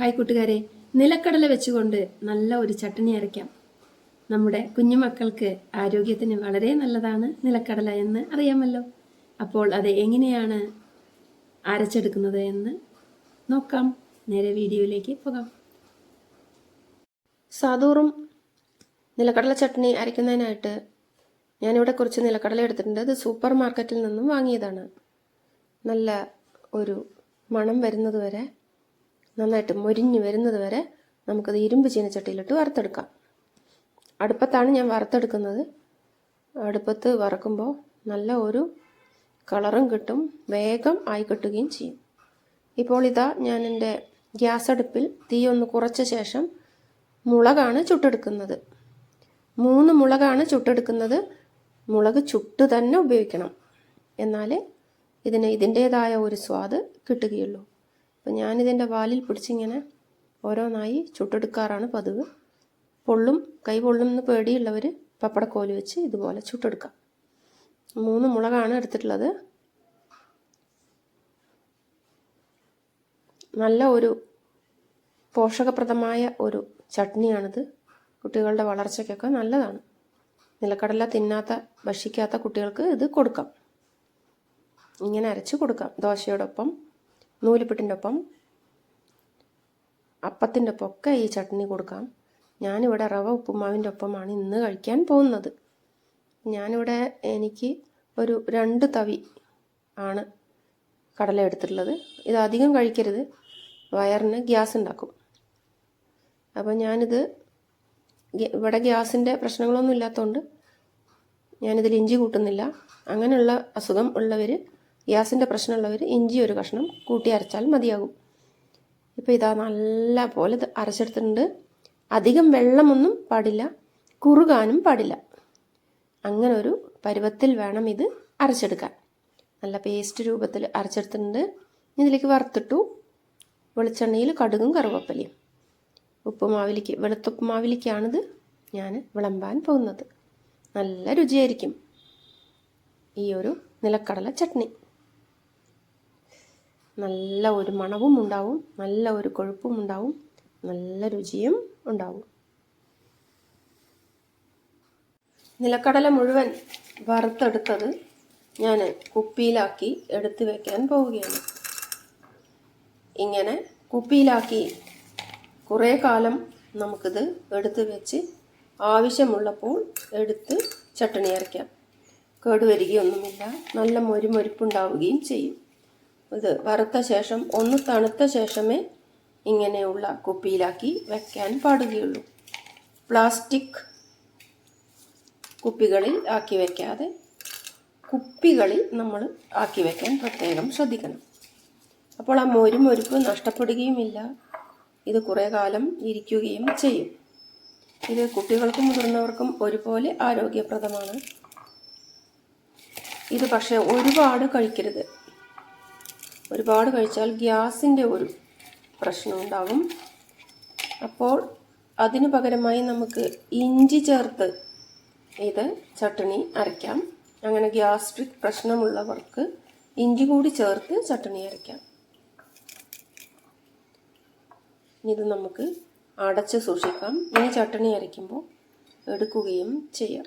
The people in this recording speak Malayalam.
ഹായ് കൂട്ടുകാരെ നിലക്കടല വെച്ചുകൊണ്ട് നല്ല ഒരു ചട്ടണി അരയ്ക്കാം. നമ്മുടെ കുഞ്ഞുമക്കൾക്ക് ആരോഗ്യത്തിന് വളരെ നല്ലതാണ് നിലക്കടല എന്ന് അറിയാമല്ലോ. അപ്പോൾ അത് എങ്ങനെയാണ് അരച്ചെടുക്കുന്നത് എന്ന് നോക്കാം. നേരെ വീഡിയോയിലേക്ക് പോകാം. സാധൂറും നിലക്കടല ചട്നി അരയ്ക്കുന്നതിനായിട്ട് ഞാനിവിടെ കുറച്ച് നിലക്കടല എടുത്തിട്ടുണ്ട്. ഇത് സൂപ്പർ മാർക്കറ്റിൽ നിന്നും വാങ്ങിയതാണ്. നല്ല ഒരു മണം വരുന്നത് വരെ നന്നായിട്ട് മൊരിഞ്ഞ് വരുന്നത് വരെ നമുക്കത് ഇരുമ്പ് ചീനച്ചട്ടിയിലിട്ട് വറുത്തെടുക്കാം. അടുപ്പത്താണ് ഞാൻ വറുത്തെടുക്കുന്നത്. അടുപ്പത്ത് വറക്കുമ്പോൾ നല്ല ഒരു കളറും കിട്ടും വേഗം ആയി കിട്ടുകയും ചെയ്യും. ഇപ്പോൾ ഇതാ ഞാൻ എന്റെ ഗ്യാസ് അടുപ്പിൽ തീ ഒന്ന് കുറച്ച ശേഷം മുളകാണ് ചുട്ടെടുക്കുന്നത്. മൂന്ന് മുളകാണ് ചുട്ടെടുക്കുന്നത്. മുളക് ചുട്ട് തന്നെ ഉപയോഗിക്കണം. എന്നാലേ ഇതിന് ഇതിന്റേതായ ഒരു സ്വാദ് കിട്ടുകയുള്ളൂ. അപ്പം ഞാനിതിന്റെ വാലിൽ പിടിച്ചിങ്ങനെ ഓരോന്നായി ചുട്ടെടുക്കാറാണ് പതിവ്. പൊള്ളും കൈ പൊള്ളും എന്ന് പേടിയുള്ളവർ പപ്പടക്കോൽ വെച്ച് ഇതുപോലെ ചുട്ടെടുക്കാം. മൂന്ന് മുളകാണ് എടുത്തിട്ടുള്ളത്. നല്ല ഒരു പോഷകപ്രദമായ ഒരു ചട്നിയാണിത്. കുട്ടികളുടെ വളർച്ചയ്ക്കൊക്കെ നല്ലതാണ്. നിലക്കടല തിന്നാത്ത ഭക്ഷിക്കാത്ത കുട്ടികൾക്ക് ഇത് കൊടുക്കാം. ഇങ്ങനെ അരച്ച് കൊടുക്കാം ദോശയോടൊപ്പം. നൂലിപ്പിട്ടിന്റെ ഒപ്പം അപ്പത്തിന്റെ ഒപ്പം ഒക്കെ ഈ ചട്നി കൊടുക്കാം. ഞാനിവിടെ റവ ഉപ്പുമാവിന്റെ ഒപ്പമാണ് ഇന്ന് കഴിക്കാൻ പോകുന്നത്. ഞാനിവിടെ എനിക്ക് ഒരു രണ്ട് തവി ആണ് കടല എടുത്തിട്ടുള്ളത്. ഇത് അധികം കഴിക്കരുത്. വയറിന് ഗ്യാസ് ഉണ്ടാക്കും. അപ്പോൾ ഞാനിത് ഇവിടെ ഗ്യാസിന്റെ പ്രശ്നങ്ങളൊന്നും ഇല്ലാത്തതുകൊണ്ട് ഞാനിതിൽ ഇഞ്ചി കൂട്ടുന്നില്ല. അങ്ങനെയുള്ള അസുഖം ഉള്ളവർ ഗ്യാസിന്റെ പ്രശ്നമുള്ളവർ ഇഞ്ചി ഒരു കഷ്ണം കൂട്ടി അരച്ചാൽ മതിയാകും. ഇപ്പോൾ ഇതാ നല്ല പോലെ അരച്ചെടുത്തിട്ടുണ്ട്. അധികം വെള്ളമൊന്നും പാടില്ല. കുറുകാനും പാടില്ല. അങ്ങനെ ഒരു പരുവത്തിൽ വേണം ഇത് അരച്ചെടുക്കാൻ. നല്ല പേസ്റ്റ് രൂപത്തിൽ അരച്ചെടുത്തിട്ടുണ്ട്. ഇതിലേക്ക് വറുത്തിട്ടു വെളിച്ചെണ്ണയിൽ കടുകും കറുവപ്പലിയും. ഉപ്പുമാവിലേക്ക് വെളുത്തുപ്പുമാവിലേക്കാണിത് ഞാൻ വിളമ്പാൻ പോകുന്നത്. നല്ല രുചിയായിരിക്കും ഈ ഒരു നിലക്കടല ചട്നി. നല്ല ഒരു മണവും ഉണ്ടാവും നല്ല ഒരു കൊഴുപ്പും ഉണ്ടാവും നല്ല രുചിയും ഉണ്ടാവും. നിലക്കടല മുഴുവൻ വറുത്തെടുത്തത് ഞാൻ കുപ്പിയിലാക്കി എടുത്തു വയ്ക്കാൻ പോവുകയാണ്. ഇങ്ങനെ കുപ്പിയിലാക്കി കുറേ കാലം നമുക്കിത് എടുത്തു വെച്ച് ആവശ്യമുള്ളപ്പോൾ എടുത്ത് ചട്ടണി അരയ്ക്കാം. കേടുവരികയൊന്നുമില്ല നല്ല മൊരുമൊരുപ്പുണ്ടാവുകയും ചെയ്യും. ഇത് വറുത്ത ശേഷം ഒന്ന് തണുത്ത ശേഷമേ ഇങ്ങനെയുള്ള കുപ്പിയിലാക്കി വെക്കാൻ പാടുകയുള്ളൂ. പ്ലാസ്റ്റിക് കുപ്പികളിൽ ആക്കി വയ്ക്കാതെ കുപ്പികളിൽ നമ്മൾ ആക്കി വയ്ക്കാൻ പ്രത്യേകം ശ്രദ്ധിക്കണം. അപ്പോൾ ആ മൊരുമൊരുപ്പ് നഷ്ടപ്പെടുകയുമില്ല. ഇത് കുറേ കാലം ഇരിക്കുകയും ചെയ്യും. ഇത് കുട്ടികൾക്കും മുതിർന്നവർക്കും ഒരുപോലെ ആരോഗ്യപ്രദമാണ്. ഇത് പക്ഷേ ഒരുപാട് കഴിക്കരുത്. ഒരുപാട് കഴിച്ചാൽ ഗ്യാസിന്റെ ഒരു പ്രശ്നം ഉണ്ടാകും അപ്പോൾ അതിന് പകരമായി നമുക്ക് ഇഞ്ചി ചേർത്ത് ഇത് ചട്ടണി അരയ്ക്കാം. അങ്ങനെ ഗ്യാസ്ട്രിക് പ്രശ്നമുള്ളവർക്ക് ഇഞ്ചി കൂടി ചേർത്ത് ചട്ടണി അരയ്ക്കാം. ഇത് നമുക്ക് അടച്ച് സൂക്ഷിക്കാം. ഇനി ചട്ടണി അരയ്ക്കുമ്പോൾ എടുക്കുകയും ചെയ്യാം.